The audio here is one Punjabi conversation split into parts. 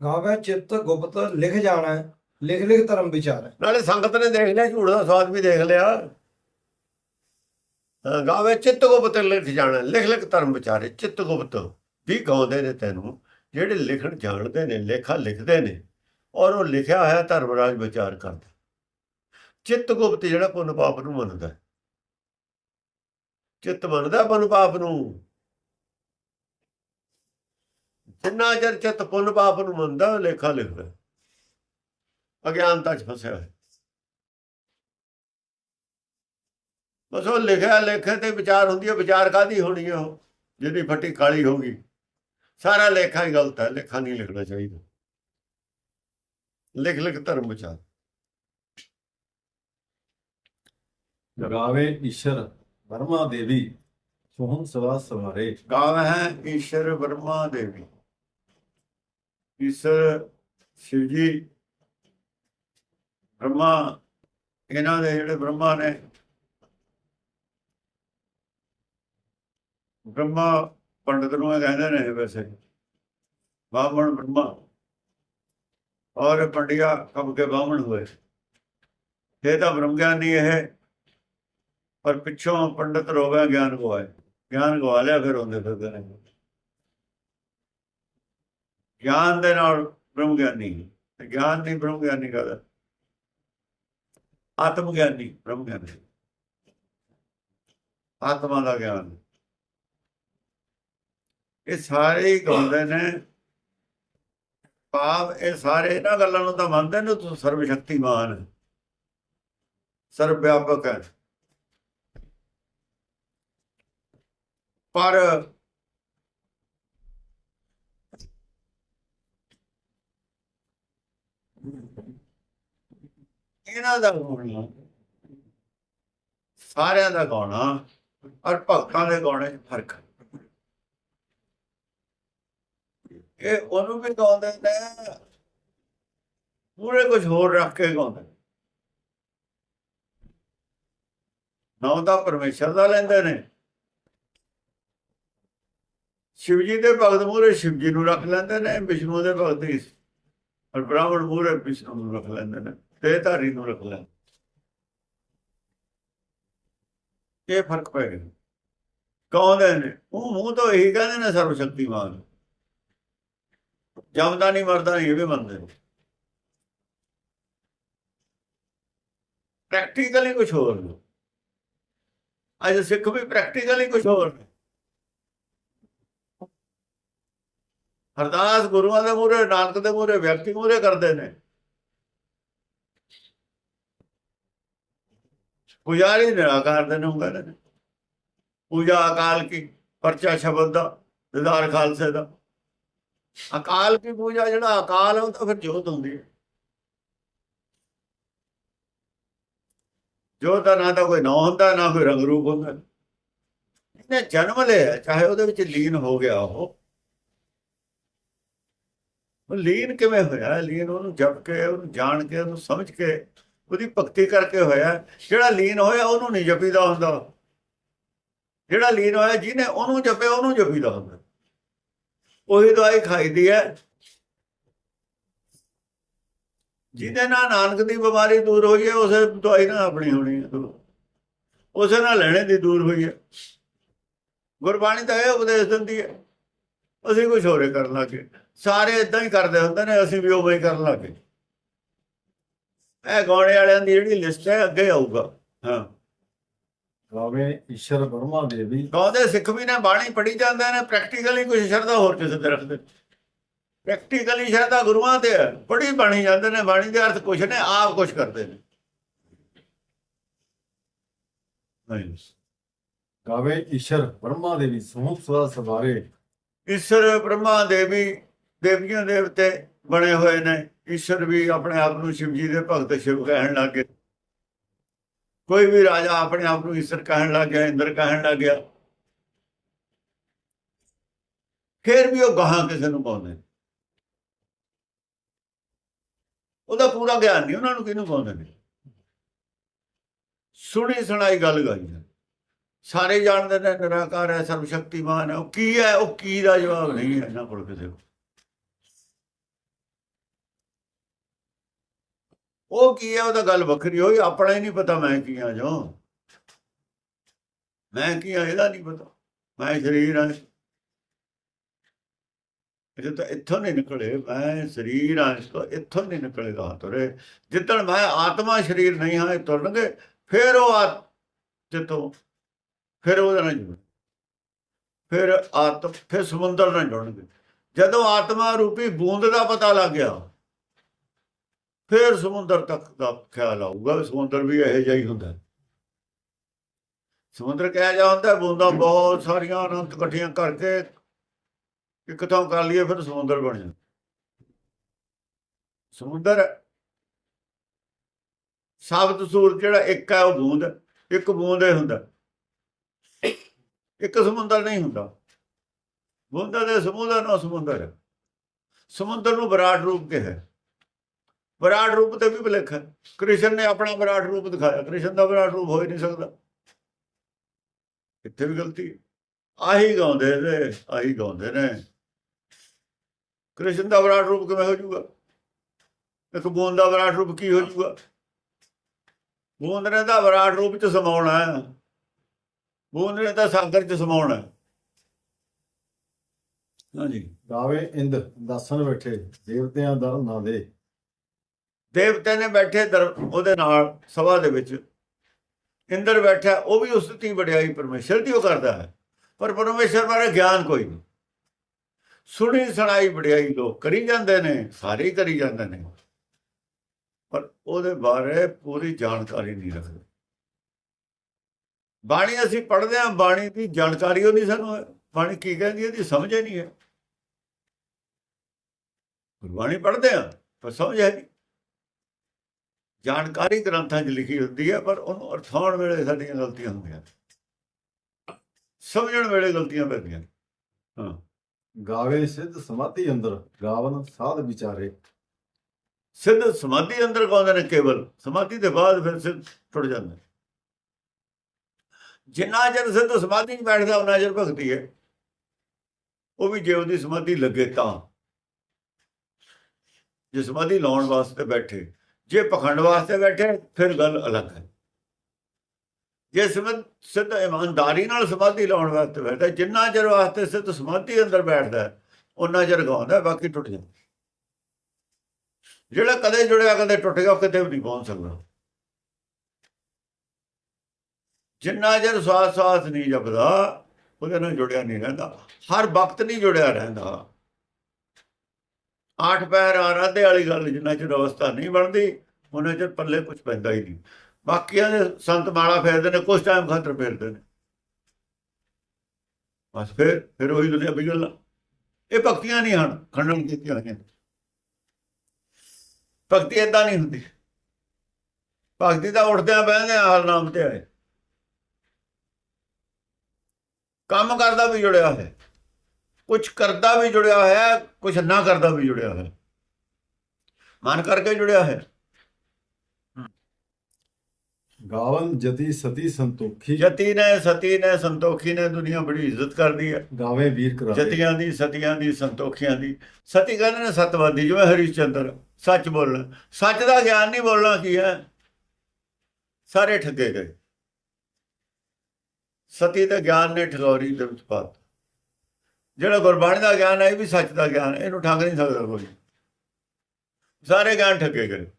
ਗਾਵੇ ਚਿੱਤ ਗੁਪਤ ਲਿਖ ਜਾਣਾ ਹੈ, ਲਿਖ ਲਿਖ ਧਰਮ ਵਿਚਾਰ। ਨਾਲੇ ਸੰਗਤ ਨੇ ਦੇਖ ਲਿਆ ਝੂਠ ਦਾ ਸਵਾਦ ਵੀ ਦੇਖ ਲਿਆ। ਗਾਵੇ ਚਿੱਤ ਗੁਪਤ ਲਿਖ ਜਾਣਾ ਲਿਖ ਲਿਖ ਧਰਮ ਵਿਚਾਰੇ ਚਿੱਤ ਗੁਪਤ। ਵੀ ਗਾਉਂਦੇ ਨੇ ਤੈਨੂੰ ਜਿਹੜੇ ਲਿਖਣ ਜਾਣਦੇ ਨੇ ਲੇਖਾ ਲਿਖਦੇ ਨੇ ਔਰ ਉਹ ਲਿਖਿਆ ਹੋਇਆ ਧਰਮ ਰਾਜ ਵਿਚਾਰ ਕਰਦਾ। ਚਿੱਤ ਗੁਪਤ ਜਿਹੜਾ ਪੁੰਨ ਪਾਪ ਨੂੰ ਮੰਨਦਾ। ਚਿੱਤ ਮੰਨਦਾ ਪੁੰਨ ਪਾਪ ਨੂੰ। ਜਿੰਨਾ ਚਿਰ ਚਿੱਤ ਪੁੰਨ ਪਾਪ ਨੂੰ ਮੰਨਦਾ ਲੇਖਾ ਲਿਖਦਾ। ਅਗਿਆਨਤਾ ਚ ਫਸਿਆ ਹੈ ਬਸ ਉਹ ਲਿਖਿਆ ਲੇਖੇ ਤੇ ਵਿਚਾਰ ਹੁੰਦੀ ਹੈ ਵਿਚਾਰ ਕਾਦੀ ਹੋਣੀ ਹੈ ਉਹ? ਜਿਹਦੀ ਫੱਟੀ ਕਾਲੀ ਹੋ ਗਈ। ਸਾਰਾ ਲੇਖਾ ਹੀ ਗਲਤ ਹੈ ਲੇਖਾ ਨਹੀਂ ਲਿਖਣਾ ਚਾਹੀਦਾ। ਲਿਖ ਲਿਖ ਧਰਮ ਵਿਚਾਰ। ਜਗਾਵੇ ਈਸ਼ਰ ਬਰਮਾ ਦੇਵੀ ਸੋਹਣ ਸਵਾ ਸਵਾਰੇ। ਗਾਵ ਹੈ ਈਸ਼ਰ ਬ੍ਰਹਮਾ ਦੇਵੀ। ਈਸ਼ਰ ਸ਼ਿਵ ਜੀ, ਬ੍ਰਹਮਾ, ਇਹਨਾਂ ਦੇ ਜਿਹੜੇ ਬ੍ਰਹਮਾ ਨੇ, ਬ੍ਰਹਮਾ ਪੰਡਤ ਨੂੰ ਇਹ ਕਹਿੰਦੇ ਨੇ ਵੈਸੇ, ਬਾਹਮਣ ਬ੍ਰਹਮਾ। ਔਰ ਪੰਡਿਆ ਕਬ ਕੇ ਬਾਹਮਣ ਹੋਏ। ਇਹ ਤਾਂ ਬ੍ਰਹਮ ਗਿਆਨੀ ਇਹ, ਪਰ ਪਿੱਛੋਂ ਪੰਡਤ ਰੋਗਾ ਗਿਆਨ ਗਵਾਏ। ਗਿਆਨ ਗਵਾ ਲਿਆ, ਫਿਰ ਹੁੰਦੇ ਫਿਰਦੇ ਨੇ। ਗਿਆਨ ਦੇ ਨਾਲ ਬ੍ਰਹਮ ਗਿਆਨੀ ਗਿਆਨ ਨਹੀਂ ਬ੍ਰਹਮ ਗਿਆਨੀ ਕਹਦਾ ਆਤਮ ਗਿਆਨੀ ਬ੍ਰਹਮ ਗਿਆਨੀ ਆਤਮਾ ਦਾ ਗਿਆਨ। ਇਹ ਸਾਰੇ ਗਾਉਂਦੇ ਨੇ ਭਾਵ ਇਹ ਸਾਰੇ ਇਹਨਾਂ ਗੱਲਾਂ ਨੂੰ ਤਾਂ ਮੰਨਦੇ ਨੇ, ਤੂੰ ਸਰਵ ਸ਼ਕਤੀਮਾਨ ਹੈ। ਸਰਵ ਵਿਆਪਕ ਹੈ। ਪਰ ਇਹਨਾਂ ਦਾ ਗਾਉਣਾ ਸਾਰਿਆਂ ਦਾ ਗਾਉਣਾ ਔਰ ਭਗਤਾਂ ਦੇ ਗਾਉਣੇ 'ਚ ਫ਼ਰਕ ਹੈ ਇਹ ਉਹਨੂੰ ਵੀ ਗਾਉਂਦੇ ਨੇ, ਪੂਰੇ ਕੁਝ ਹੋਰ ਰੱਖ ਕੇ ਗਾਉਂਦੇ ਨੇ। ਨਾਮ ਦਾ ਪਰਮੇਸ਼ਰ ਦਾ ਲੈਂਦੇ ਨੇ। ਸ਼ਿਵਜੀ ਦੇ ਭਗਤ ਮੂਰੇ ਸ਼ਿਵਜੀ ਨੂੰ ਰੱਖ ਲੈਂਦੇ ਨੇ, ਵਿਸ਼ਨੂੰ ਦੇ ਭਗਤ ਇਸ ਬ੍ਰਾਹਮਣ ਮੂਰੇ ਵਿਸ਼ਨੂੰ ਨੂੰ ਰੱਖ ਲੈਂਦੇ ਨੇ ਤੇ ਧਾਰੀ ਨੂੰ ਰੱਖ ਲੈਂਦੇ ਇਹ ਫ਼ਰਕ ਪੈ ਗਿਆ ਕੌਂਦੇ ਨੇ ਉਹ ਮੂੰਹ ਤੋਂ ਇਹੀ ਕਹਿੰਦੇ ਨੇ ਸਰਵ ਸ਼ਕਤੀਮਾਨ ਜਮਦਾ ਨਹੀਂ ਮਰਦਾ ਨਹੀਂ ਇਹ ਵੀ ਮੰਨਦੇ ਨੇ ਪ੍ਰੈਕਟੀਕਲੀ ਕੁਝ ਹੋਰ ਅੱਜ ਸਿੱਖ ਵੀ ਪ੍ਰੈਕਟੀਕਲੀ ਕੁਝ ਹੋਰ ਨੇ ਅਰਦਾਸ ਗੁਰੂਆਂ ਦੇ ਮੂਹਰੇ, ਨਾਨਕ ਦੇ ਮੂਹਰੇ, ਵਿਅਕਤੀ ਮੂਹਰੇ ਕਰਦੇ ਨੇ। ਪੁਜਾਰੀ ਨਿਰਾਕਾਰ ਦੇ ਨੂੰ ਕਹਿੰਦੇ ਨੇ। ਪੂਜਾ ਅਕਾਲ ਕੀ ਪਰਚਾ ਸ਼ਬਦ ਦਾ, ਦਿਦਾਰ ਖਾਲਸੇ ਦਾ। ਅਕਾਲ ਕੀ ਪੂਜਾ ਜਿਹੜਾ ਅਕਾਲ ਹੁੰਦਾ ਫਿਰ ਜੋਤ ਹੁੰਦੀ ਹੈ। ਜੋਤ ਦਾ ਨਾ ਤਾਂ ਕੋਈ ਨਾਂ ਹੁੰਦਾ, ਨਾ ਕੋਈ ਰੰਗ ਰੂਪ ਹੁੰਦਾ। ਇਹਨੇ ਜਨਮ ਲਿਆ, ਚਾਹੇ ਉਹਦੇ ਵਿੱਚ ਲੀਨ ਹੋ ਗਿਆ ਉਹ। ਉਹ ਲੀਨ ਕਿਵੇਂ ਹੋਇਆ ਲੀਨ ਉਹਨੂੰ ਜਪ ਕੇ, ਉਹਨੂੰ ਜਾਣ ਕੇ, ਉਹਨੂੰ ਸਮਝ ਕੇ, ਉਹਦੀ ਭਗਤੀ ਕਰਕੇ ਹੋਇਆ। ਜਿਹੜਾ ਲੀਨ ਹੋਇਆ, ਉਹਨੂੰ ਨਹੀਂ ਜਪੀਦਾ ਹੁੰਦਾ। ਜਿਹੜਾ ਲੀਨ ਹੋਇਆ, ਜਿਹਨੇ ਉਹਨੂੰ ਜਪਿਆ, ਉਹਨੂੰ ਜਪੀਦਾ ਹੁੰਦਾ। ਉਹੀ ਦਵਾਈ ਖਾਈਦੀ ਹੈ। ਜਿਹਦੇ ਨਾਲ ਨਾਨਕ ਦੀ ਬਿਮਾਰੀ ਦੂਰ ਹੋਈ ਹੈ, ਉਸੇ ਦਵਾਈ ਨਾਲ ਆਪਣੀ ਹੋਣੀ ਹੈ। ਉਸੇ ਨਾਲ ਲੈਣੇ ਦੀ ਦੂਰ ਹੋਈ ਹੈ। ਗੁਰਬਾਣੀ ਤਾਂ ਇਹ ਉਪਦੇਸ਼ ਦਿੰਦੀ ਹੈ। ਅਸੀਂ ਕੁਝ ਹੋਰੇ ਕਰਨ ਲੱਗੇ ਸਾਰੇ ਇਦਾਂ ਹੀ ਕਰਦੇ ਹੁੰਦੇ ਨੇ ਅਸੀਂ ਵੀ ਉਵੇਂ ਹੀ ਕਰਨ ਲੱਗੇ ਇਹ ਗਾਉਣੇ ਵਾਲਿਆਂ ਦੀ ਜਿਹੜੀ ਲਿਸਟ ਹੈ ਅੱਗੇ ਆਊਗਾ। ਹਾਂ। ਗਾਵੇ ਈਸ਼ਰ ਬਰਮਾ ਦੇਵੀ ਗਾਉਂਦੇ ਸਿੱਖ ਵੀ ਨੇ ਬਾਣੀ ਪੜ੍ਹੀ ਜਾਂਦੇ ਨੇ ਪ੍ਰੈਕਟੀਕਲੀ ਕੁਝ ਸ਼ਰਧਾ ਹੋਰ ਕਿਸੇ ਤੇ ਰੱਖਦੇ। ਪ੍ਰੈਕਟੀਕਲੀ ਸ਼ਰਧਾ ਗੁਰੂਆਂ ਤੇ ਹੈ ਪੜ੍ਹੀ ਬਾਣੀ ਜਾਂਦੇ ਨੇ ਬਾਣੀ ਦੇ ਅਰਥ ਕੁਝ ਨੇ ਆਪ ਕੁਝ ਕਰਦੇ ਨੇ। ਨਹੀਂ ਗਾਵੇ ਈਸ਼ਰ ਬਰਮਾ ਦੇਵੀ ਸੋਹਣ ਸਵਾ ਸਵਾਰੇ। ਈਸ਼ਰ ਬ੍ਰਹਮਾ ਦੇਵੀ ਦੇਵੀਆਂ ਦੇਵਤੇ ਬਣੇ ਹੋਏ ਨੇ। ਈਸ਼ਵਰ ਵੀ ਆਪਣੇ ਆਪ ਨੂੰ ਸ਼ਿਵ ਜੀ ਦੇ ਭਗਤ ਸ਼ਿਵ ਕਹਿਣ ਲੱਗੇ ਕੋਈ ਵੀ ਰਾਜਾ ਆਪਣੇ ਆਪ ਨੂੰ ਈਸ਼ਰ ਕਹਿਣ ਲੱਗ ਗਿਆ, ਇੰਦਰ ਕਹਿਣ ਲੱਗ ਗਿਆ। ਫਿਰ ਵੀ ਉਹ ਗਾਹਾਂ ਕਿਸੇ ਨੂੰ ਪਾਉਂਦੇ ਨੇ। ਉਹਦਾ ਪੂਰਾ ਗਿਆਨ ਨਹੀਂ, ਉਹਨਾਂ ਨੂੰ ਕਿਹਨੂੰ ਪਾਉਂਦੇ ਨੇ? ਸੁਣੀ ਸੁਣਾਈ ਗੱਲ ਗਾਈ ਹੈ। ਸਾਰੇ ਜਾਣਦੇ ਨੇ ਨਿਰਾਕਾਰ ਹੈ, ਸਰਵ ਸ਼ਕਤੀਮਾਨ ਹੈ। ਉਹ ਕੀ ਹੈ, ਉਹ ਕੀ ਦਾ ਜਵਾਬ ਨਹੀਂ ਹੈ ਇਹਨਾਂ ਕੋਲ ਕਿਸੇ ਕੋਲ। ਉਹ ਕੀ ਹੈ ਉਹ ਤਾਂ ਗੱਲ ਵੱਖਰੀ ਹੋਈ, ਆਪਣਾ ਹੀ ਨਹੀਂ ਪਤਾ ਮੈਂ ਕੀ ਆ ਜੋ ਮੈਂ ਕੀ ਆ ਇਹਦਾ ਨਹੀਂ ਪਤਾ। ਮੈਂ ਸਰੀਰ ਆ। ਇਹ ਤਾਂ ਇੱਥੋਂ ਨਹੀਂ ਨਿਕਲੇ, ਮੈਂ ਸਰੀਰ ਆ, ਇਸ ਤੋਂ ਇੱਥੋਂ ਨਹੀਂ ਨਿਕਲੇਗਾ ਤੁਰੇ। ਜਿੱਦਣ ਮੈਂ ਆਤਮਾ ਸਰੀਰ ਨਹੀਂ ਹਾਂ ਇਹ ਤੁਰਨਗੇ, ਫਿਰ ਉਹ ਆ ਜਿੱਤੋਂ ਫਿਰ ਉਹਦੇ ਨਾਲ ਜੁੜ ਫਿਰ ਆਤਮ ਫਿਰ ਸਮੁੰਦਰ ਨਾਲ ਜੁੜਨਗੇ। ਜਦੋਂ ਆਤਮਾ ਰੂਪੀ ਬੂੰਦ ਦਾ ਪਤਾ ਲੱਗ ਗਿਆ ਫਿਰ ਸਮੁੰਦਰ ਤੱਕ ਦਾ ਖਿਆਲ ਆਊਗਾ ਵੀ ਸਮੁੰਦਰ ਵੀ ਇਹੋ ਜਿਹਾ ਹੀ ਹੁੰਦਾ। ਸਮੁੰਦਰ ਕਿਹਾ ਜਾ ਹੁੰਦਾ, ਬੂੰਦਾਂ ਬਹੁਤ ਸਾਰੀਆਂ ਅਨੰਤ ਇਕੱਠੀਆਂ ਕਰਕੇ ਇੱਕ ਥਾਂ ਕਰ ਲਈਏ, ਫਿਰ ਸਮੁੰਦਰ ਬਣ ਜਾਂਦਾ। ਸਮੁੰਦਰ ਸ਼ਬਦ ਸੂਰਜ ਜਿਹੜਾ ਇੱਕ ਹੈ ਉਹ ਬੂੰਦ, ਇੱਕ ਬੂੰਦ ਹੀ ਹੁੰਦਾ। ਇੱਕ ਸਮੁੰਦਰ ਨਹੀਂ ਹੁੰਦਾ। ਬੂੰਦਾਂ ਦੇ ਸਮੂਹ ਨੂੰ ਸਮੁੰਦਰ ਸਮੁੰਦਰ ਨੂੰ ਵਿਰਾਟ ਰੂਪ ਕਿਹਾ ਵਿਰਾਟ ਰੂਪ ਤੇ ਵੀ ਭੁਲੇਖਾ ਹੈ। ਕ੍ਰਿਸ਼ਨ ਨੇ ਆਪਣਾ ਵਿਰਾਟ ਰੂਪ ਦਿਖਾਇਆ। ਕ੍ਰਿਸ਼ਨ ਦਾ ਵਿਰਾਟ ਰੂਪ ਹੋ ਹੀ ਨਹੀਂ ਸਕਦਾ। ਇੱਥੇ ਵੀ ਗਲਤੀ ਆਹੀ ਗਾਉਂਦੇ ਨੇ, ਆਹੀ ਗਾਉਂਦੇ ਨੇ। ਕ੍ਰਿਸ਼ਨ ਦਾ ਵਿਰਾਟ ਰੂਪ ਕਿਵੇਂ ਹੋ ਜਾਊਗਾ? ਇੱਕ ਬੂੰਦ ਦਾ ਵਿਰਾਟ ਰੂਪ ਕੀ ਹੋ ਜਾਊਗਾ? ਬੂੰਦ ਨੇ ਦਾ ਵਿਰਾਟ ਰੂਪ ਚ ਸਮਾਉਣਾ ਹੈ। ਬੂੰਦ ਨੇ ਤਾਂ ਸਾਗਰ ਚ ਸਮਾਉਣਾ ਹੈ। ਹਾਂਜੀ। ਦਾਵੇ ਇੰਦ, ਦਾਸਨ ਬੈਠੇ, ਦੇਵਤਿਆਂ ਦਰ ਨਾ ਦੇ। ਦੇਵਤੇ ਨੇ ਬੈਠੇ ਦਰ- ਉਹਦੇ ਨਾਲ, ਸਭਾ ਦੇ ਵਿੱਚ, ਇੰਦਰ ਬੈਠਾ, ਉਹ ਵੀ ਉਸ ਦੀ ਵਡਿਆਈ ਪਰਮੇਸ਼ਰ ਦੀ ਉਹ ਕਰਦਾ ਹੈ। ਪਰ ਪਰਮੇਸ਼ਰ ਬਾਰੇ ਗਿਆਨ ਕੋਈ ਨਹੀਂ। ਸੁਣੀ ਸੁਣਾਈ ਵਡਿਆਈ ਲੋਕ ਕਰੀ ਜਾਂਦੇ ਨੇ, ਸਾਰੇ ਕਰੀ ਜਾਂਦੇ ਨੇ। ਪਰ ਉਹਦੇ ਬਾਰੇ ਪੂਰੀ ਜਾਣਕਾਰੀ ਨਹੀਂ ਰੱਖਦੇ। ਬਾਣੀ ਅਸੀਂ ਪੜ੍ਹਦੇ ਹਾਂ, ਬਾਣੀ ਦੀ ਜਾਣਕਾਰੀ ਉਹ ਨਹੀਂ ਸਾਨੂੰ, ਬਾਣੀ ਕੀ ਕਹਿੰਦੀ ਹੈ ਸਮਝ ਹੀ ਨਹੀਂ ਹੈ। ਗੁਰਬਾਣੀ ਪੜ੍ਹਦੇ ਹਾਂ, ਪਰ ਸਮਝ ਹੈ ਨਹੀਂ। ਜਾਣਕਾਰੀ ਗ੍ਰੰਥਾਂ 'ਚ ਲਿਖੀ ਹੁੰਦੀ ਹੈ ਪਰ ਉਹਨੂੰ ਅਰਥਾਉਣ ਵੇਲੇ ਸਾਡੀਆਂ ਗਲਤੀਆਂ ਹੁੰਦੀਆਂ ਸਮਝਣ ਵੇਲੇ ਗਲਤੀਆਂ ਪੈਂਦੀਆਂ। ਹਾਂ। ਗਾਵੇ ਸਿੱਧ ਸਮਾਧੀ ਅੰਦਰ ਗਾਵਨ ਸਾਧ ਵਿਚਾਰੇ। ਸਿੱਧ ਸਮਾਧੀ ਅੰਦਰ ਗਾਉਂਦੇ ਨੇ ਕੇਵਲ ਸਮਾਧੀ ਦੇ ਬਾਅਦ ਫਿਰ ਸਿੱਧ ਟੁੱਟ ਜਾਂਦਾ। ਜਿੰਨਾ ਚਿਰ ਸਿੱਧ ਸਮਾਧੀ 'ਚ ਬੈਠਦਾ ਉਹਨਾਂ ਚਿਰ ਭਗਤੀ ਹੈ। ਉਹ ਵੀ ਜੇ ਉਹਦੀ ਸਮਾਧੀ ਲੱਗੇ ਤਾਂ। ਜੇ ਸਮਾਧੀ ਲਾਉਣ ਵਾਸਤੇ ਬੈਠੇ ਜੇ ਪਖੰਡ ਵਾਸਤੇ ਬੈਠੇ ਫਿਰ ਗੱਲ ਅਲੱਗ ਹੈ। ਜੇ ਸਿਮਤ ਸਿੱਧ ਇਮਾਨਦਾਰੀ ਨਾਲ ਸਮਾਧੀ ਲਾਉਣ ਵਾਸਤੇ ਬੈਠਾ ਜਿੰਨਾ ਚਿਰ ਵਾਸਤੇ ਸਿੱਧ ਸਮਾਧੀ ਅੰਦਰ ਬੈਠਦਾ ਹੈ, ਉਹਨਾਂ ਚਿਰ ਗਾਉਂਦਾ ਬਾਕੀ ਟੁੱਟ ਜਾਂਦਾ। ਜਿਹੜਾ ਕਦੇ ਜੁੜਿਆ ਕਦੇ ਟੁੱਟ ਗਿਆ ਉਹ ਕਿਤੇ ਵੀ ਨਹੀਂ ਪਹੁੰਚ ਸਕਦਾ। ਜਿੰਨਾ ਚਿਰ ਸਵਾਸ ਸਵਾਸ ਨਹੀਂ ਜਪਦਾ ਉਹਦੇ ਨਾਲ ਜੁੜਿਆ ਨਹੀਂ ਰਹਿੰਦਾ। ਹਰ ਵਕਤ ਨਹੀਂ ਜੁੜਿਆ ਰਹਿੰਦਾ। ਆਠ ਪੈਰ ਆਰਾਧੇ ਵਾਲੀ ਗੱਲ ਜਿੰਨਾ ਚਿਰ ਅਵਸਥਾ ਨਹੀਂ ਬਣਦੀ, ਉਹਨਾਂ ਚਿਰ ਪੱਲੇ ਕੁਝ ਪੈਂਦਾ ਹੀ ਨਹੀਂ। ਬਾਕੀਆਂ ਦੇ ਸੰਤ ਮਾਲਾ ਫੇਰਦੇ ਨੇ ਕੁਝ ਟਾਈਮ ਖਾਤਰ ਫੇਰਦੇ ਨੇ। ਬਸ ਫਿਰ ਫਿਰ ਉਹੀ ਦੁਨੀਆ ਵਿਗੜਨਾ ਇਹ ਭਗਤੀਆਂ ਨਹੀਂ ਹਨ, ਖੰਡਨ ਕੀਤੀਆਂ ਹੋਈਆਂ। ਭਗਤੀ ਏਦਾਂ ਨਹੀਂ ਹੁੰਦੀ। ਭਗਤੀ ਤਾਂ ਉੱਠਦਿਆਂ ਬਹਿੰਦਿਆਂ ਹਰ ਨਾਮ ਤੇ ਆਏ। ਕੰਮ ਕਰਦਾ ਵੀ ਜੁੜਿਆ ਹੈ ਕੁਝ ਕਰਦਾ ਵੀ ਜੁੜਿਆ ਹੋਇਆ ਹੈ ਕੁਝ ਨਾ ਕਰਦਾ ਵੀ ਜੁੜਿਆ ਹੋਇਆ। ਮਨ ਕਰਕੇ ਜੁੜਿਆ ਹੈ ਗਾਵਨ ਜਤੀ ਸਤੀ ਸੰਤੋਖੀ। ਜਤੀ ਨੇ ਸਤੀ ਨੇ ਸੰਤੋਖੀ ਨੇ ਦੁਨੀਆ ਬੜੀ ਇੱਜ਼ਤ ਕਰਦੀ ਹੈ। ਗਾਵੇ ਵੀਰ ਕਰਾ ਜਤੀਆਂ ਦੀ ਸਤੀਆਂ ਦੀ ਸੰਤੋਖੀਆਂ ਦੀ। ਸਤੀ ਕਹਿੰਦੇ ਨੇ ਸਤਵਾਦੀ ਜਿਵੇਂ ਹਰੀਸ਼ਚੰਦਰ ਸੱਚ ਬੋਲਣਾ। ਸੱਚ ਦਾ ਗਿਆਨ ਨਹੀਂ ਬੋਲਣਾ ਕੀ ਹੈ? ਸਾਰੇ ਠੱਗੇ ਗਏ। ਸਤੀ ਦਾ ਗਿਆਨ ਨੇ ਠਗੌਰੀ ਦੇ ਵਿੱਚ ਪਾਤਾ ਜਿਹੜਾ ਗੁਰਬਾਣੀ ਦਾ ਗਿਆਨ ਹੈ ਇਹ ਵੀ ਸੱਚ ਦਾ ਗਿਆਨ ਹੈ, ਇਹਨੂੰ ਠੱਗ ਨਹੀਂ ਸਕਦਾ ਕੋਈ। ਸਾਰੇ ਗਿਆਨ ਠੱਗੇ ਗਏ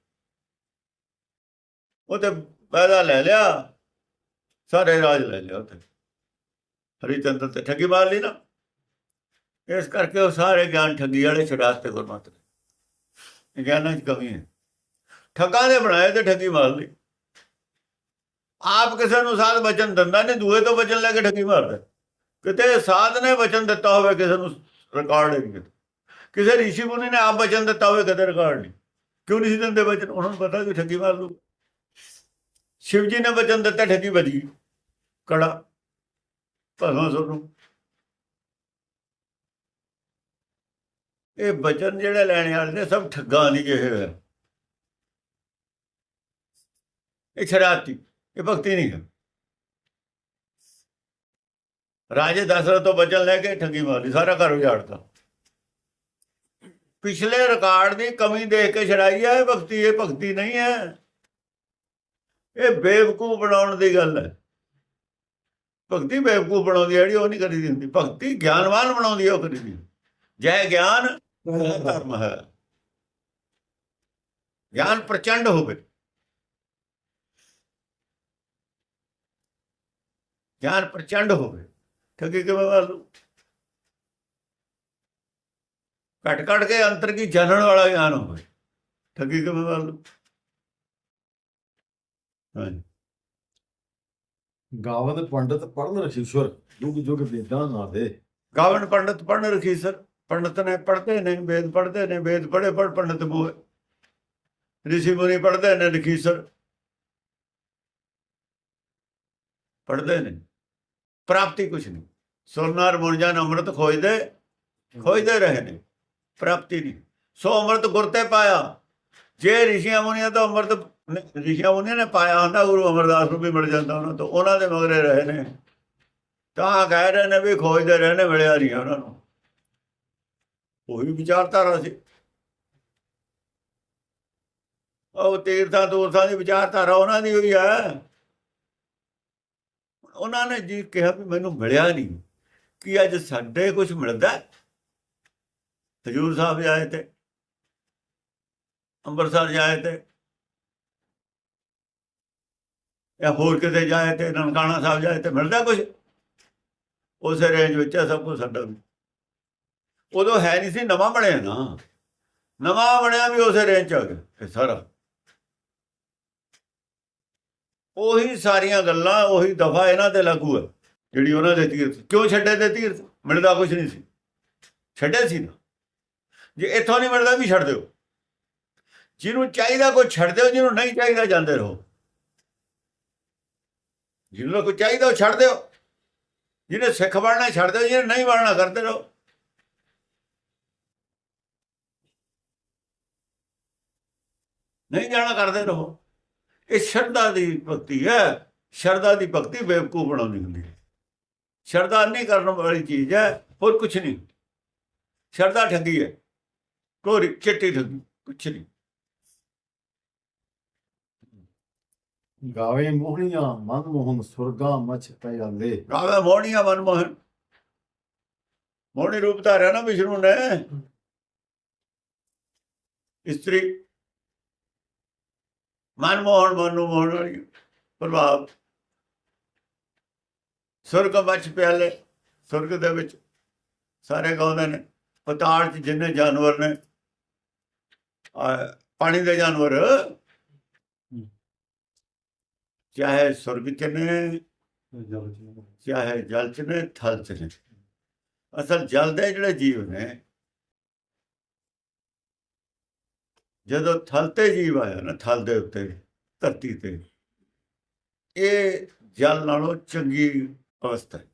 ਉਹ ਤੇ ਪੈਦਾ ਲੈ ਲਿਆ ਸਾਰੇ ਰਾਜ ਲੈ ਲਿਆ ਉੱਥੇ। ਹਰੀਚੰਦਰ ਤੇ ਠੱਗੀ ਮਾਰ ਲਈ ਨਾ। ਇਸ ਕਰਕੇ ਉਹ ਸਾਰੇ ਗਿਆਨ ਠੱਗੀ ਵਾਲੇ ਛਡਾਤੇ ਗੁਰਮਤਿ ਨੇ। ਗਿਆਨਾਂ 'ਚ ਕਮੀ ਹੈ। ਠੱਗਾਂ ਨੇ ਬਣਾਏ ਤੇ ਠੱਗੀ ਮਾਰ ਲਈ। ਆਪ ਕਿਸੇ ਨੂੰ ਸਾਧ ਬਚਨ ਦਿੰਦਾ ਨਹੀਂ ਦੂਏ ਤੋਂ ਬਚਨ ਲੈ ਕੇ ਠੱਗੀ ਮਾਰਦਾ। ਕਿਤੇ ਸਾਧ ਨੇ ਵਚਨ ਦਿੱਤਾ ਹੋਵੇ, ਕਿਸੇ ਨੂੰ ਰਿਕਾਰਡ ਨਹੀਂ ਕੀਤਾ। ਕਿਸੇ ਰਿਸ਼ੀ ਮੁਨੀ ਨੇ ਆਪ ਬਚਨ ਦਿੱਤਾ ਹੋਵੇ ਕਦੇ ਰਿਕਾਰਡ ਨਹੀਂ। ਕਿਉਂ ਨਹੀਂ ਸੀ ਦਿੰਦੇ ਬਚਨ? ਉਹਨਾਂ ਨੂੰ ਪਤਾ ਕਿ ਠੱਗੀ ਮਾਰ ਲੂ ਸ਼ਿਵ ਜੀ ਨੇ ਵਚਨ ਦਿੱਤਾ, ਠੱਗੀ ਵੱਜ ਗਈ। ਕੜਾ ਭਗਵਾਨ ਨੂੰ ਇਹ ਵਚਨ ਜਿਹੜੇ ਲੈਣੇ ਵਾਲੇ ਨੇ, ਸਭ ਠੱਗਾਂ ਨਹੀਂ ਇਹ ਹੈ। ਇਹ ਸ਼ਰਾਰਤੀ, ਇਹ ਭਗਤੀ ਨਹੀਂ ਹੈ। ਰਾਜੇ ਦਸ਼ਰਥ ਤੋਂ ਬਚਨ ਲੈ ਕੇ ਠੱਗੀ ਮਾਰ ਸਾਰਾ ਘਰ ਉਜਾੜਤਾ ਪਿਛਲੇ ਰਿਕਾਰਡ ਦੀ ਕਮੀ ਦੇਖ ਕੇ ਛੜਾਈ ਹੈ ਇਹ ਭਗਤੀ ਇਹ ਭਗਤੀ ਨਹੀਂ ਹੈ। ਇਹ ਬੇਵਕੂਫ ਬਣਾਉਣ ਦੀ ਗੱਲ ਹੈ। ਭਗਤੀ ਬੇਵਕੂਫ ਬਣਾਉਂਦੀ ਜਿਹੜੀ ਉਹ ਨਹੀਂ ਕਰੀਦੀ ਹੁੰਦੀ ਭਗਤੀ ਗਿਆਨਵਾਨ ਬਣਾਉਂਦੀ ਉਹ ਕਰੀਦੀ ਜੈ ਗਿਆਨ ਧਰਮ ਹੈ। ਗਿਆਨ ਪ੍ਰਚੰਡ ਹੋਵੇ। ਗਿਆਨ ਪ੍ਰਚੰਡ ਹੋਵੇ। ਠੱਗੀ ਕਿਵੇਂ ਵਾਲੂ ਘਟ ਘਟ ਕੇ ਅੰਤਰ ਕੀ ਜਾਣਨ ਵਾਲਾ ਗਿਆਨ ਹੋਵੇ। ਠੱਗੀ ਕਿਵੇਂ ਵਾਲੂ ਹਾਂਜੀ। ਗਾਵਨ ਪੰਡਤ ਪੜਨ ਰਖੀਸ਼ਵਰ ਯੁਗ ਯੁਗ ਵੇਦਾਂ ਨਾ ਦੇ ਗਾਵਨ ਪੰਡਤ ਪੜਨ ਰਖੀ ਸਰ ਪੰਡਤ ਨੇ ਪੜਦੇ ਨੇ ਵੇਦ ਪੜਦੇ ਨੇ ਵੇਦ ਪੜੇ ਪੜ ਪੰਡਤ ਬੋਏ। ઋષਿ ਮੁਨੀ ਪੜਦੇ ਨੇ ਰਖੀ ਸਰ ਪੜਦੇ ਨੇ। ਪ੍ਰਾਪਤੀ ਕੁਛ ਨਹੀਂ। ਸੁਰਨਾਰ ਮੁਰਜਾਨ ਅੰਮ੍ਰਿਤ ਖੋਜਦੇ ਖੋਜਦੇ ਰਹੇ ਨੇ। ਪ੍ਰਾਪਤੀ ਨਹੀਂ। ਸੋ ਅੰਮ੍ਰਿਤ ਗੁਰ ਤੇ ਪਾਇਆ। ਜੇ ਰਿਸ਼ੀਆਂ ਮੁਨੀਆਂ ਤੋਂ ਅੰਮ੍ਰਿਤ ਨੇ- ਰਿਸ਼ੀਆਂ ਮੁਨੀਆਂ ਨੇ ਪਾਇਆ ਹੁੰਦਾ, ਗੁਰੂ ਅਮਰਦਾਸ ਨੂੰ ਵੀ ਮਿਲ ਜਾਂਦਾ ਉਹਨਾਂ ਤੋਂ। ਉਹਨਾਂ ਦੇ ਮਗਰੇ ਰਹੇ ਨੇ। ਤਾਂ ਕਹਿ ਰਹੇ ਨੇ ਵੀ ਖੋਜਦੇ ਰਹੇ ਨੇ, ਮਿਲਿਆ ਨਹੀਂ ਉਹਨਾਂ ਨੂੰ। ਉਹੀ ਵਿਚਾਰਧਾਰਾ ਸੀ। ਉਹ ਤੀਰਥਾਂ ਤੂਰਥਾਂ ਦੀ ਵਿਚਾਰਧਾਰਾ ਉਹਨਾਂ ਦੀ ਹੋਈ ਹੈ। ਉਹਨਾਂ ਨੇ ਜੀ ਕਿਹਾ ਵੀ ਮੈਨੂੰ ਮਿਲਿਆ ਨਹੀਂ ਕਿ ਅੱਜ ਸਾਡੇ ਕੁਝ ਮਿਲਦਾ ਹਜ਼ੂਰ ਸਾਹਿਬ ਜਾਏ ਤੇ, ਅੰਮ੍ਰਿਤਸਰ ਜਾਏ ਤੇ, ਜਾਂ ਹੋਰ ਕਿਤੇ ਜਾਏ ਤੇ, ਨਨਕਾਣਾ ਸਾਹਿਬ ਜਾਏ ਤੇ ਮਿਲਦਾ ਕੁਝ ਉਸੇ ਰੇਂਜ ਵਿੱਚ ਹੈ ਸਭ ਕੁਝ ਸਾਡਾ ਵੀ। ਉਦੋਂ ਹੈ ਨਹੀਂ ਸੀ, ਨਵਾਂ ਬਣਿਆ ਨਾ। ਨਵਾਂ ਬਣਿਆ ਵੀ ਉਸੇ ਰੇਂਜ ਚ ਆ ਗਿਆ ਸਾਰਾ। ਉਹੀ ਸਾਰੀਆਂ ਗੱਲਾਂ, ਉਹੀ ਦਫਾ ਇਹਨਾਂ ਤੇ ਲਾਗੂ ਹੈ, ਜਿਹੜੀ ਉਹਨਾਂ ਦੇ ਤੀਰਥ। ਕਿਉਂ ਛੱਡੇ ਤੇ ਤੀਰਥ? ਮਿਲਦਾ ਕੁਝ ਨਹੀਂ ਸੀ। ਛੱਡੇ ਸੀ ਨਾ। ਜੇ ਇੱਥੋਂ ਨਹੀਂ ਮਿਲਦਾ ਵੀ ਛੱਡ ਦਿਓ। ਜਿਹਨੂੰ ਚਾਹੀਦਾ ਕੋਈ ਛੱਡ ਦਿਓ, ਜਿਹਨੂੰ ਨਹੀਂ ਚਾਹੀਦਾ ਜਾਂਦੇ ਰਹੋ। ਜਿਹਨੂੰ ਕੋਈ ਚਾਹੀਦਾ ਉਹ ਛੱਡ ਦਿਓ। ਜਿਹਨੇ ਸਿੱਖ ਬਣਨਾ ਛੱਡ ਦਿਓ। ਜਿਹਨੇ ਨਹੀਂ ਬਣਨਾ, ਕਰਦੇ ਰਹੋ। ਨਹੀਂ ਜਾਣਾ, ਕਰਦੇ ਰਹੋ। ਇਹ ਸ਼ਰਧਾ ਦੀ ਭਗਤੀ ਹੈ। ਸ਼ਰਧਾ ਦੀ ਭਗਤੀ ਬੇਵਕੂਫ ਬਣਾਉਂਦੀ ਹੁੰਦੀ ਹੈ। ਸ਼ਰਧਾ ਨਹੀਂ ਕਰਨ ਵਾਲੀ ਚੀਜ਼ ਹੈ ਹੋਰ ਕੁਝ ਨਹੀਂ। ਸ਼ਰਧਾ ਠੱਗੀ ਹੈ ਕੋਈ ਚਿੱਟੀ ਠੱਗੀ ਕੁਛ ਨਹੀਂ। ਗਾਵੇ ਮੋਹਣੀਆਂ ਮਨ ਮੋਹਨ ਸੁਰਗਾ ਮਚ ਪਿਆਲੇ ਰਾਵੇ ਮੋਹਣੀਆਂ ਮਨਮੋਹਨ। ਮੋਹਣੀ ਰੂਪ ਧਾਰਿਆ ਨਾ ਵਿਸ਼ਨੂੰ ਨੇ। ਇਸਤਰੀ ਮਨਮੋਹਨ ਮਨ ਨੂੰ ਮੋਹਣ ਵਾਲੀ ਪ੍ਰਭਾਵ। ਸੁਰਗ ਵਿੱਚ ਪਿਆਲੇ, ਸੁਰਗ ਦੇ ਵਿੱਚ ਸਾਰੇ ਗਾਉਂਦੇ ਨੇ ਪਤਾੜ ਚ ਜਿੰਨੇ ਜਾਨਵਰ ਨੇ ਪਾਣੀ ਦੇ ਜਾਨਵਰ। ਚਾਹੇ ਸੁਰਗ ਚ ਨੇ, ਚਾਹੇ ਜਲ ਚ ਨੇ, ਥਲ ਚ ਨੇ। ਅਸਲ ਜਲ ਦੇ ਜਿਹੜੇ ਜੀਵ ਨੇ ਜਦੋਂ ਥਲ ਤੇ ਜੀਵ ਆਇਆ ਨਾ, ਥਲ ਦੇ ਉੱਤੇ, ਧਰਤੀ ਤੇ, ਇਹ ਜਲ ਨਾਲੋਂ ਚੰਗੀ ਅਵਸਥਾ ਹੈ।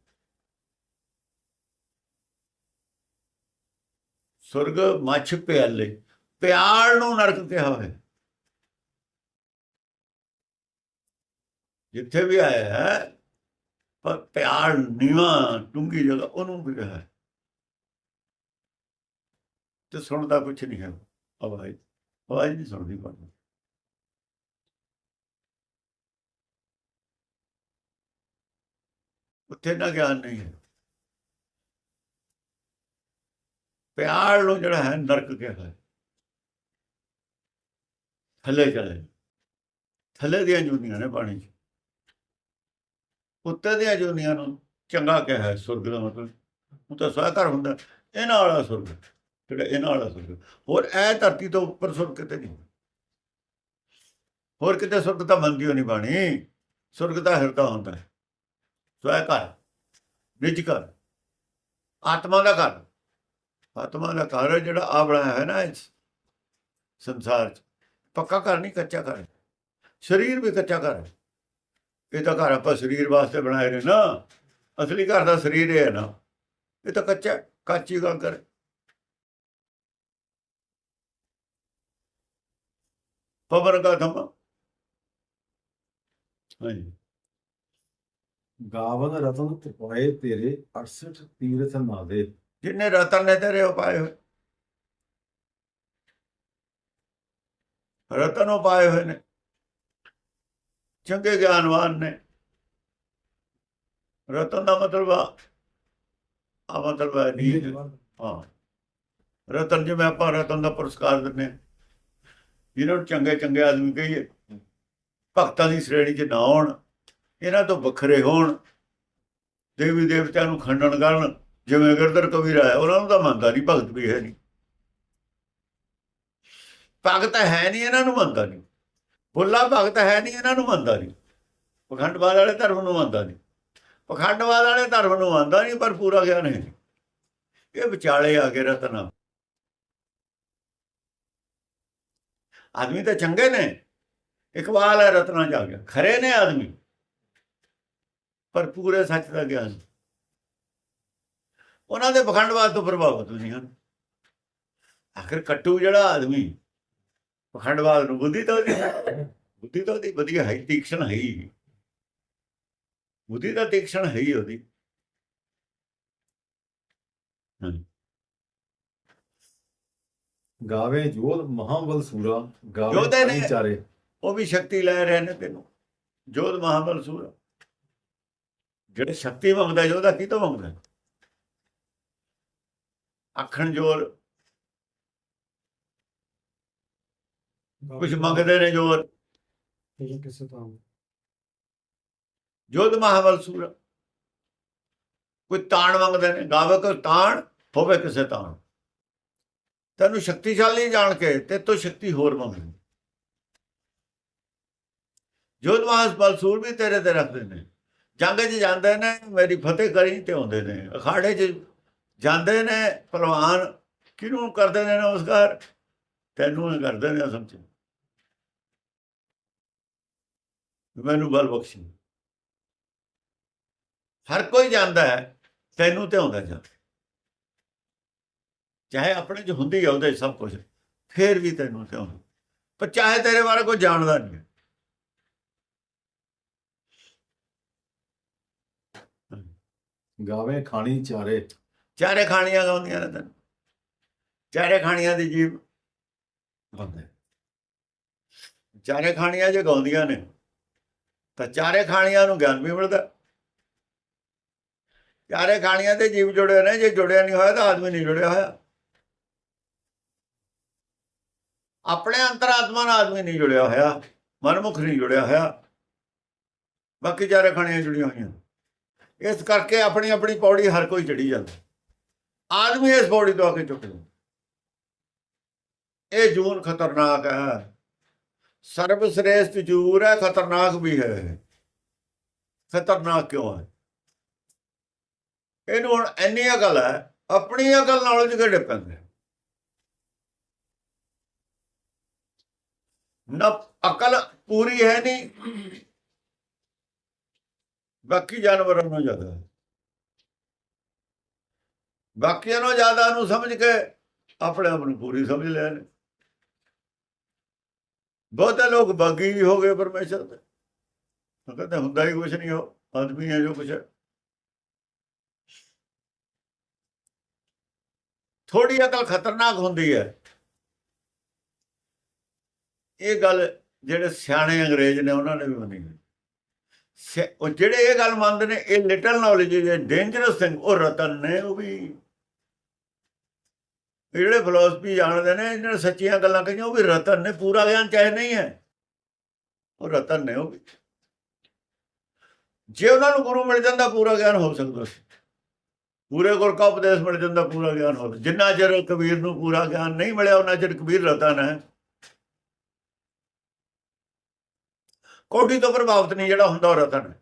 ਸੁਰਗ ਮੱਛ ਪਿਆਲੇ, ਪਿਆਲ ਨੂੰ ਨਰਕ ਕਿਹਾ ਹੋਇਆ। ਜਿੱਥੇ ਵੀ ਆਇਆ ਹੈ, ਪਰ ਪਿਆਰ ਨੀਵਾ ਡੂੰਗੀ ਜਗ੍ਹਾ, ਉਹਨੂੰ ਵੀ ਹੈ। ਤੇ ਸੁਣਦਾ ਕੁਛ ਨਹੀਂ ਹੈ ਆਵਾਜ਼। ਆਵਾਜ਼ ਨਹੀਂ ਸੁਣਦੀ ਕੋਈ ਉੱਥੇ ਨਾ ਗਿਆਨ ਨਹੀਂ ਹੈ ਪਿਆਰ ਨੂੰ ਜਿਹੜਾ ਹੈ ਨਰਕ ਕਿਹਾ ਹੈ ਥੱਲੇ ਚਲੇ ਥੱਲੇ ਦੀਆਂ ਜੁਨੀਆਂ ਨੇ ਪਾਣੀ 'ਚ ਉੱਤੇ ਦੀਆਂ ਜੁਨੀਆਂ ਨੂੰ ਚੰਗਾ ਕਿਹਾ ਹੈ ਸੁਰਗ ਦਾ ਮਤਲਬ ਉਹ ਤਾਂ ਸਵਾ ਘਰ ਹੁੰਦਾ ਇਹਨਾਂ ਵਾਲਾ ਸੁਰਗ ਜਿਹੜਾ ਇਹਨਾਂ ਵਾਲਾ ਸੁਰਗ ਹੋਰ ਇਹ ਧਰਤੀ ਤੋਂ ਉੱਪਰ ਸੁਰਗ ਕਿਤੇ ਨਹੀਂ ਹੋਰ ਕਿਤੇ ਸੁਰਗ ਤਾਂ ਮੰਨਦੀ ਮੰਦੀ ਨਹੀਂ ਬਾਣੀ। ਸੁਰਗ ਦਾ ਹਿਰਦਾ ਹੁੰਦਾ ਹੈ। ਸਵਾ ਘਰ, ਨਿਜ ਘਰ, ਆਤਮਾ ਦਾ ਘਰ। ਆਤਮਾ ਦਾ ਘਰ ਜਿਹੜਾ ਆ ਬਣਾਇਆ ਹੈ ਨਾ ਇਸ ਸੰਸਾਰ 'ਚ। ਪੱਕਾ ਘਰ ਨਹੀਂ, ਕੱਚਾ ਘਰ ਸਰੀਰ ਵੀ ਕੱਚਾ ਘਰ ਹੈ। ਇਹ ਤਾਂ ਘਰ ਆਪਾਂ ਸਰੀਰ ਵਾਸਤੇ ਬਣਾਏ ਨੇ ਨਾ। ਅਸਲੀ ਘਰ ਦਾ ਸਰੀਰ ਇਹ ਹੈ ਨਾ। ਇਹ ਤਾਂ ਕੱਚਾ, ਕੱਚੀ ਗੱਲ ਕਰ ਪਵਨ ਦਾ ਧਮਾ ਹਾਂਜੀ। ਗਾਵਨ ਰਤਨ ਤਪਾਏ ਤੇਰੇ 68 ਤੀਰਥ ਨਾ ਦੇ ਜਿੰਨੇ ਰਤਨ ਨੇ ਤੇਰੇ ਉਪਾਏ ਹੋਏ। ਰਤਨ ਉਹ ਪਾਏ ਹੋਏ ਨੇ। ਚੰਗੇ ਗਿਆਨਵਾਨ ਨੇ। ਰਤਨ ਦਾ ਮਤਲਬ ਆ ਆ ਮਤਲਬ ਹੈ ਨਹੀਂ ਹਾਂ। ਰਤਨ ਜਿਵੇਂ ਆਪਾਂ ਰਤਨ ਦਾ ਪੁਰਸਕਾਰ ਦਿੰਦੇ ਹਾਂ ਜਿਹਨਾਂ ਨੂੰ ਚੰਗੇ ਚੰਗੇ ਆਦਮੀ ਕਹੀਏ, ਭਗਤਾਂ ਦੀ ਸ਼੍ਰੇਣੀ 'ਚ ਨਾ ਆਉਣ, ਇਹਨਾਂ ਤੋਂ ਵੱਖਰੇ ਹੋਣ, ਦੇਵੀ ਦੇਵਤਿਆਂ ਨੂੰ ਖੰਡਨ ਕਰਨ, ਜਿਵੇਂ ਗਿਰਧਰ ਕਬੀਰ ਆਇਆ, ਉਹਨਾਂ ਨੂੰ ਤਾਂ ਮੰਨਦਾ ਨਹੀਂ, ਭਗਤ ਵੀ ਹੈ ਨਹੀਂ। ਭਗਤ ਹੈ ਨਹੀਂ, ਇਹਨਾਂ ਨੂੰ ਮੰਨਦਾ ਨਹੀਂ। ਬੁੱਲਾ ਭਗਤ ਹੈ ਨਹੀਂ, ਇਹਨਾਂ ਨੂੰ ਮੰਨਦਾ ਨਹੀਂ। ਪਖੰਡਵਾਦ ਵਾਲੇ ਧਰਮ ਨੂੰ ਮੰਨਦਾ ਨਹੀਂ। ਪਖੰਡਵਾਦ ਵਾਲੇ ਧਰਮ ਨੂੰ ਮੰਨਦਾ ਨਹੀਂ, ਪਰ ਪੂਰਾ ਗਿਆਨ ਹੈ ਇਹ ਵਿਚਾਲੇ ਆ ਕੇ ਰਤਨਾ ਆਦਮੀ ਤਾਂ ਚੰਗੇ ਨੇ। ਇਕਬਾਲ ਹੈ, ਰਤਨਾ ਜਾ ਗਿਆ। ਖਰੇ ਨੇ ਆਦਮੀ। ਪਰ ਪੂਰੇ ਸੱਚ ਦਾ ਗਿਆਨ। ਉਹਨਾਂ ਦੇ ਪਖੰਡਵਾਦ ਤੋਂ ਪ੍ਰਭਾਵਿਤ ਨਹੀਂ ਹਨ ਆਖਰ ਕੱਟੂ ਜਿਹੜਾ ਆਦਮੀ, ਪਖੰਡਵਾਦ ਨੂੰ ਬੁੱਧੀ ਤਾਂ ਉਹਦੀ ਬੁੱਧੀ ਤਾਂ ਉਹਦੀ ਵਧੀਆ ਹੈ, ਤੀਕਸ਼ਣ ਹੈ ਹੀ। ਬੁੱਧੀ ਦਾ ਤੀਕਸ਼ਣ ਹੈ ਹੀ ਉਹਦੀ। ਗਾਵੇ ਜੋਧ ਮਹਾਬਲ ਸੂਰਾ ਗਾਵੇ ਜੋਧੇ ਨੇ- ਕਈ ਚਾਰੇ। ਉਹ ਵੀ ਸ਼ਕਤੀ ਲੈ ਰਹੇ ਨੇ ਤੈਨੂੰ। ਜੋਧ ਮਹਾਬਲ ਸੂਰ। ਜਿਹੜੇ ਸ਼ਕਤੀ ਮੰਗਦਾ ਜੋਧਾ ਕੀ ਤੋਂ ਮੰਗਦਾ ਅੱਖਣ ਜੋਰ। ਕੁਝ ਮੰਗਦੇ ਨੇ ਜੋਰ। ਕਿਸੇ ਤਾਂ ਜੋਧ ਮਹਾਬਲ ਸੂਰ। ਕੋਈ ਤਾਣ ਮੰਗਦੇ ਨੇ? ਗਾਵੇ ਕੋ ਤਾਣ ਹੋਵੇ ਕਿਸੇ ਤਾਣ। ਤੈਨੂੰ ਸ਼ਕਤੀਸ਼ਾਲੀ ਜਾਣ ਕੇ ਤੇ ਤੋਂ ਸ਼ਕਤੀ ਹੋਰ ਮੰਗਦੇ। ਜੋਧ ਮਹਾਬਲ ਵੀ ਤੇਰੇ ਤੇ ਰੱਖਦੇ ਨੇ। ਜੰਗ 'ਚ ਜਾਂਦੇ ਨੇ, ਮੇਰੀ ਫਤਿਹ ਕਰੀ ਤੇ ਆਉਂਦੇ ਨੇ। ਅਖਾੜੇ 'ਚ ਜਾਂਦੇ ਨੇ ਪਹਿਲਵਾਨ ਕਿਹਨੂੰ ਕਰਦੇ ਨੇ ਨਮਸਕਾਰ? ਤੈਨੂੰ ਹੀ ਕਰਦੇ ਨੇ ਸਮਝ ਮੈਨੂੰ ਬਲ ਬਖਸ਼ੀ। ਹਰ ਕੋਈ ਜਾਂਦਾ ਹੈ, ਤੈਨੂੰ ਤੇ ਆਉਂਦਾ ਜਾ ਚਾਹੇ ਆਪਣੇ ਚ ਹੁੰਦੀ ਹੈ ਉਹਦੇ ਸਭ ਕੁਝ ਫੇਰ ਵੀ ਤੈਨੂੰ ਆਉਂਦਾ ਪਰ ਚਾਹੇ ਤੇਰੇ ਬਾਰੇ ਕੋਈ ਜਾਣਦਾ ਨਹੀਂ। ਗਾਵੇ ਖਾਣੀ ਚਾਰੇ। ਚਾਰੇ ਖਾਣੀਆਂ ਗਾਉਂਦੀਆਂ ਨੇ ਤੈਨੂੰ। ਚਾਰੇ ਖਾਣੀਆਂ ਦੀ ਜੀਵ ਗਾਉਂਦੇ ਚਾਰੇ ਖਾਣੀਆਂ ਜੇ ਗਾਉਂਦੀਆਂ ਨੇ ਤਾਂ ਚਾਰੇ ਖਾਣੀਆਂ ਨੂੰ ਗਿਆਨ ਵੀ ਮਿਲਦਾ। ਚਾਰੇ ਖਾਣੀਆਂ ਤੇ ਜੀਵ ਜੁੜੇ ਨੇ ਜੇ ਜੁੜਿਆ ਨਹੀਂ ਹੋਇਆ ਤਾਂ ਆਦਮੀ ਨਹੀਂ ਜੁੜਿਆ ਹੋਇਆ। ਆਪਣੇ ਅੰਤਰਾਤਮਾ ਨਾਲ ਆਦਮੀ ਨਹੀਂ ਜੁੜਿਆ ਹੋਇਆ, ਮਨਮੁਖ ਨਹੀਂ ਜੁੜਿਆ ਹੋਇਆ। ਬਾਕੀ ਚਾਰੇ ਖਾਣੀਆਂ ਜੁੜੀਆਂ ਹੋਈਆਂ। ਇਸ ਕਰਕੇ ਆਪਣੀ ਆਪਣੀ ਪੌੜੀ ਹਰ ਕੋਈ ਚੜੀ ਜਾਂਦਾ। ਆਦਮੀ ਇਸ ਪੌੜੀ ਤੋਂ ਆ ਕੇ ਝੁਕ ਜਾਂਦਾ ਇਹ ਜੂਨ ਖਤਰਨਾਕ ਹੈ। ਸਰਬ ਸ੍ਰੇਸ਼ਟ ਜੂਰ ਹੈ, ਖਤਰਨਾਕ ਵੀ ਹੈ ਖਤਰਨਾਕ ਕਿਉਂ ਹੈ? ਇਹਨੂੰ ਹੁਣ ਇੰਨੀ ਅਕਲ ਹੈ ਆਪਣੀ ਅਕਲ ਨਾਲ ਜਿਹੜੇ ਪੈਂਦੇ? ਨਾ ਅਕਲ ਪੂਰੀ ਹੈ ਨਹੀਂ। ਬਾਕੀ ਜਾਨਵਰਾਂ ਨਾਲੋਂ ਜ਼ਿਆਦਾ। ਬਾਕੀਆਂ ਨਾਲੋਂ ਜ਼ਿਆਦਾ ਨੂੰ ਸਮਝ ਕੇ ਆਪਣੇ ਆਪ ਨੂੰ ਪੂਰੀ ਸਮਝ ਲਿਆ ਨੇ ਬਹੁਤੇ ਲੋਕ ਬਾਗੀ ਵੀ ਹੋ ਗਏ ਪਰਮੇਸ਼ਰ ਦੇ। ਉਹ ਕਹਿੰਦੇ ਹੁੰਦਾ ਹੀ ਕੁਝ ਨਹੀਂ ਹੋ ਆਦਮੀ ਹੈ ਜੋ ਕੁਝ ਥੋੜੀ ਅਕਲ ਖਤਰਨਾਕ ਹੁੰਦੀ ਹੈ। ਇਹ ਗੱਲ ਜਿਹੜੇ ਸਿਆਣੇ ਅੰਗਰੇਜ਼ ਨੇ, ਉਹਨਾਂ ਨੇ ਵੀ ਮੰਨੀ ਹੈ ਉਹ ਜਿਹੜੇ ਇਹ ਗੱਲ ਮੰਨਦੇ ਨੇ, ਇਹ ਲਿਟਲ ਨੌਲੇਜ ਹੈ ਡੇਂਜਰਸ ਥਿੰਗ ਉਹ ਰਤਨ ਨੇ, ਉਹ ਵੀ। ਇਹ ਜਿਹੜੇ ਫਿਲਾਸਫੀ ਜਾਣਦੇ ਨੇ, ਇਹਨਾਂ ਨੇ ਸੱਚੀਆਂ ਗੱਲਾਂ ਕਹੀਆਂ, ਉਹ ਵੀ ਰਤਨ ਨੇ, ਪੂਰਾ ਗਿਆਨ ਚਾਹੇ ਨਹੀਂ ਹੈ, ਉਹ ਰਤਨ ਨੇ, ਉਹ ਵੀ। ਜੇ ਉਹਨਾਂ ਨੂੰ ਗੁਰੂ ਮਿਲ ਜਾਂਦਾ, ਪੂਰਾ ਗਿਆਨ ਹੋ ਸਕਦਾ ਸੀ। ਪੂਰੇ ਗੁਰ ਕਾ ਉਪਦੇਸ਼ ਮਿਲ ਜਾਂਦਾ, ਪੂਰਾ ਗਿਆਨ ਹੋ ਜਿੰਨਾ ਚਿਰ ਕਬੀਰ ਨੂੰ ਪੂਰਾ ਗਿਆਨ ਨਹੀਂ ਮਿਲਿਆ, ਉਹਨਾਂ ਚਿਰ ਕਬੀਰ ਰਤਨ ਹੈ। ਕੋਟੀ ਤੋਂ ਪ੍ਰਭਾਵਿਤ ਨਹੀਂ ਜਿਹੜਾ ਹੁੰਦਾ ਉਹ ਰਤਨ। ਹੈ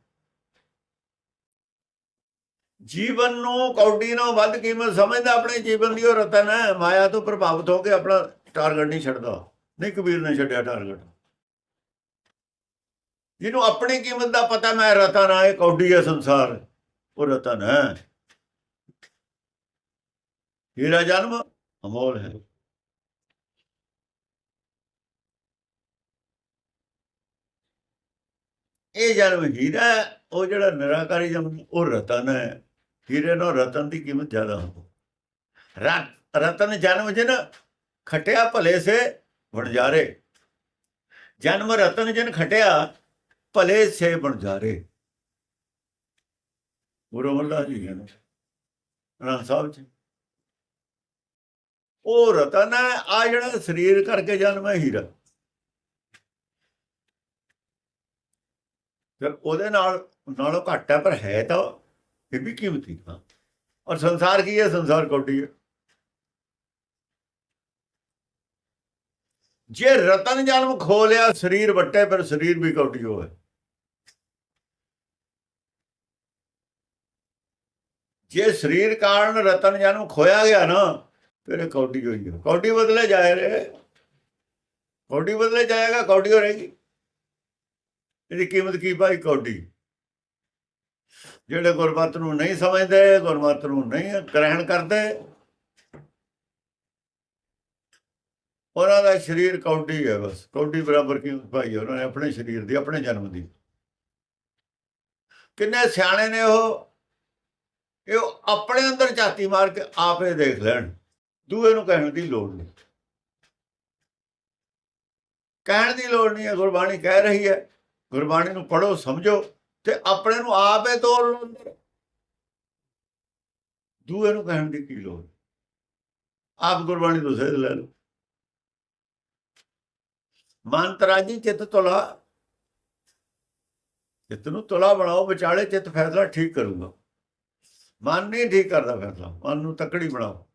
ਜੀਵਨ ਨੂੰ ਕੌਡੀ ਨਾਲੋਂ ਵੱਧ ਕੀਮਤ ਸਮਝਦਾ ਆਪਣੇ ਜੀਵਨ ਦੀ ਉਹ ਰਤਨ ਹੈ। ਮਾਇਆ ਤੋਂ ਪ੍ਰਭਾਵਿਤ ਹੋ ਕੇ ਆਪਣਾ ਟਾਰਗੇਟ ਨਹੀਂ ਛੱਡਦਾ। ਨਹੀਂ, ਕਬੀਰ ਨੇ ਛੱਡਿਆ ਟਾਰਗੇਟ। ਜਿਹਨੂੰ ਆਪਣੀ ਕੀਮਤ ਦਾ ਪਤਾ ਮੈਂ ਰਤਨ ਆ ਇਹ ਕੌਡੀ ਹੈ ਸੰਸਾਰ। ਉਹ ਰਤਨ ਹੈ। ਹੀਰਾ ਜਨਮ, ਅਮੋਲ ਹੈ। ਇਹ ਜਨਮ ਹੀਰਾ ਉਹ ਜਿਹੜਾ ਨਿਰਾਕਾਰੀ ਜਨਮ ਉਹ ਰਤਨ ਹੈ। ਹੀਰੇ ਨਾਲ ਰਤਨ ਦੀ ਕੀਮਤ ਜ਼ਿਆਦਾ ਹੁੰਦੀ ਰਤਨ ਜਨਮ ਜਨ ਖਟਿਆ ਭਲੇ ਸੇ ਵਣਜਾਰੇ। ਜਨਮ ਰਤਨ ਜਨ ਖਟਿਆ ਭਲੇ ਸੇ ਬਣਜਾਰੇ ਗੁਰੂ ਅਮਰਦਾਸ ਜੀ ਕਹਿੰਦੇ ਰਾਂ ਸਾਹਿਬ ਜੀ, ਉਹ ਰਤਨ ਹੈ, ਆ ਜਿਹੜਾ ਸਰੀਰ ਕਰਕੇ ਜਨਮ ਹੈ ਹੀਰਾ। ਫਿਰ ਉਹਦੇ ਨਾਲ, ਨਾਲੋਂ ਘੱਟ ਹੈ, ਪਰ ਹੈ ਤਾਂ ਇਹ ਵੀ ਕੀਮਤੀ ਹਾਂ ਔਰ ਸੰਸਾਰ ਕੀ ਹੈ? ਸੰਸਾਰ ਕੌਡੀ ਹੈ। ਜੇ ਰਤਨ ਜਨਮ ਖੋ ਲਿਆ, ਸਰੀਰ ਵੱਟੇ ਪਰ ਸਰੀਰ ਵੀ ਕੌਡੀ ਹੈ ਜੇ ਸਰੀਰ ਕਾਰਨ ਰਤਨ ਜਨਮ ਖੋਇਆ ਗਿਆ ਨਾ, ਫਿਰ ਇਹ ਕੌਡੀ ਹੋਈ ਹੈ। ਕੌਡੀ ਬਦਲੇ ਜਾਏ ਰੇ ਕੌਡੀ ਬਦਲੇ ਜਾਏਗਾ ਕੌਡੀ ਹੋ ਰਹੇਗੀ। ਇਹਦੀ ਕੀਮਤ ਕੀ ਭਾਈ ਕੌਡੀ? ਜਿਹੜੇ ਗੁਰਮਤ ਨੂੰ ਨਹੀਂ ਸਮਝਦੇ, ਗੁਰਮਤ ਨੂੰ ਨਹੀਂ ਗ੍ਰਹਿਣ ਕਰਦੇ। ਉਹਨਾਂ ਦਾ ਸਰੀਰ ਕੌਡੀ ਹੈ ਬਸ। ਕੌਡੀ ਬਰਾਬਰ ਕੀ ਭਾਈ, ਉਹਨਾਂ ਨੇ ਆਪਣੇ ਸਰੀਰ ਦੀ, ਆਪਣੇ ਜਨਮ ਦੀ। ਕਿੰਨੇ ਸਿਆਣੇ ਨੇ ਉਹ। ਇਹ ਆਪਣੇ ਅੰਦਰ ਝਾਤੀ ਮਾਰ ਕੇ ਆਪੇ ਦੇਖ ਲੈਣ। ਦੂਏ ਨੂੰ ਕਹਿਣ ਦੀ ਲੋੜ ਨਹੀਂ। ਕਹਿਣ ਦੀ ਲੋੜ ਨਹੀਂ ਹੈ, ਗੁਰਬਾਣੀ ਕਹਿ ਰਹੀ ਹੈ। ਗੁਰਬਾਣੀ ਨੂੰ ਪੜੋ ਸਮਝੋ ਤੇ ਆਪਣੇ ਨੂੰ ਆਪੇ ਤੋੜ ਲਓ ਅੰਦਰ। ਦੂਏ ਨੂੰ ਕਹਿਣ ਦੀ ਕੀ ਲੋੜ? ਆਪ ਗੁਰਬਾਣੀ ਤੋਂ ਸੇਧ ਲੈ ਲਓ। ਮਨ ਤਰਾਜੀ ਚਿੱਤ ਤੁਲਾ। ਚਿੱਤ ਨੂੰ ਤੁਲਾ ਬਣਾਓ, ਵਿਚਾਲੇ ਚਿੱਤ ਫੈਸਲਾ ਠੀਕ ਕਰੂਗਾ। ਮਨ ਨਹੀਂ ਠੀਕ ਕਰਦਾ ਫੈਸਲਾ, ਮਨ ਨੂੰ ਤਕੜੀ ਬਣਾਓ।